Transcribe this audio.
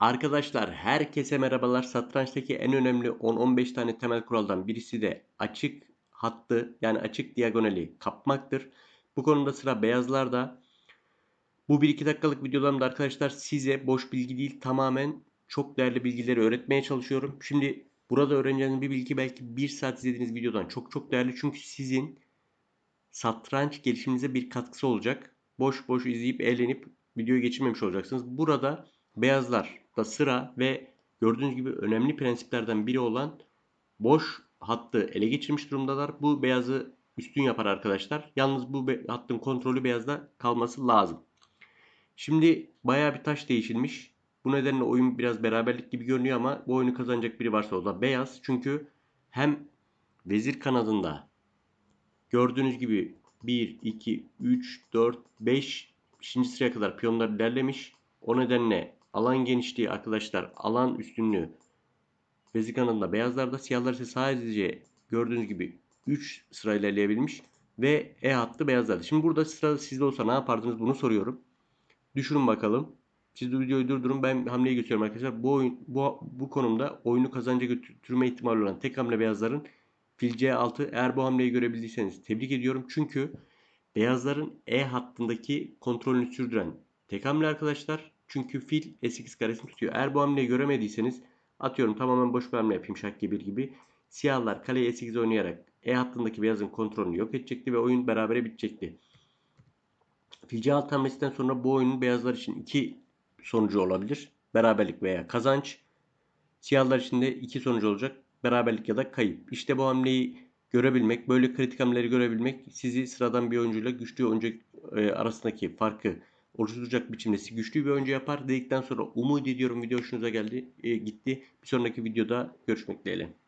Arkadaşlar herkese merhabalar. Satrançtaki en önemli 10-15 tane temel kuraldan birisi de açık hattı yani açık diagonali kapmaktır. Bu konuda sıra beyazlarda. Bu 1-2 dakikalık videolarımda arkadaşlar size boş bilgi değil tamamen çok değerli bilgileri öğretmeye çalışıyorum. Şimdi burada öğreneceğiniz bir bilgi belki 1 saat izlediğiniz videodan çok çok değerli. Çünkü sizin satranç gelişiminize bir katkısı olacak. Boş boş izleyip eğlenip videoyu geçirmemiş olacaksınız. Burada beyazlar da sıra ve gördüğünüz gibi önemli prensiplerden biri olan boş hattı ele geçirmiş durumdalar. Bu beyazı üstün yapar arkadaşlar. Yalnız bu hattın kontrolü beyazda kalması lazım. Şimdi bayağı bir taş değişilmiş. Bu nedenle oyun biraz beraberlik gibi görünüyor ama bu oyunu kazanacak biri varsa o da beyaz. Çünkü hem vezir kanadında gördüğünüz gibi 1, 2, 3, 4, 5 5. sıraya kadar piyonlar ilerlemiş. O nedenle alan genişliği arkadaşlar alan üstünlüğü vezir kanadında beyazlarda siyahlar ise sadece gördüğünüz gibi 3 sırayla ilerleyebilmiş ve E hattı beyazlarda. Şimdi burada sıra sizde olsa ne yapardınız bunu soruyorum. Düşünün bakalım. Siz de videoyu durdurun. Ben hamleyi götürüyorum arkadaşlar. Bu oyun bu, bu konumda oyunu kazanca götürme ihtimali olan tek hamle beyazların fil C6. Eğer bu hamleyi görebildiyseniz tebrik ediyorum. Çünkü beyazların E hattındaki kontrolünü sürdüren tek hamle arkadaşlar. Çünkü fil S8 karesini tutuyor. Eğer bu hamleyi göremediyseniz atıyorum tamamen boş bir hamle yapayım şak gibi gibi. Siyahlar kaleye E8 oynayarak E hattındaki beyazın kontrolünü yok edecekti ve oyun berabere bitecekti. Fil C6 hamlesinden sonra bu oyunun beyazlar için iki sonucu olabilir. Beraberlik veya kazanç. Siyahlar için de iki sonucu olacak. Beraberlik ya da kayıp. İşte bu hamleyi görebilmek, böyle kritik hamleleri görebilmek sizi sıradan bir oyuncuyla güçlü oyuncu e, arasındaki farkı oluşturacak biçimde sizi güçlü bir oyuncu yapar dedikten sonra umut ediyorum video hoşunuza geldi, e, gitti. Bir sonraki videoda görüşmek dileğiyle.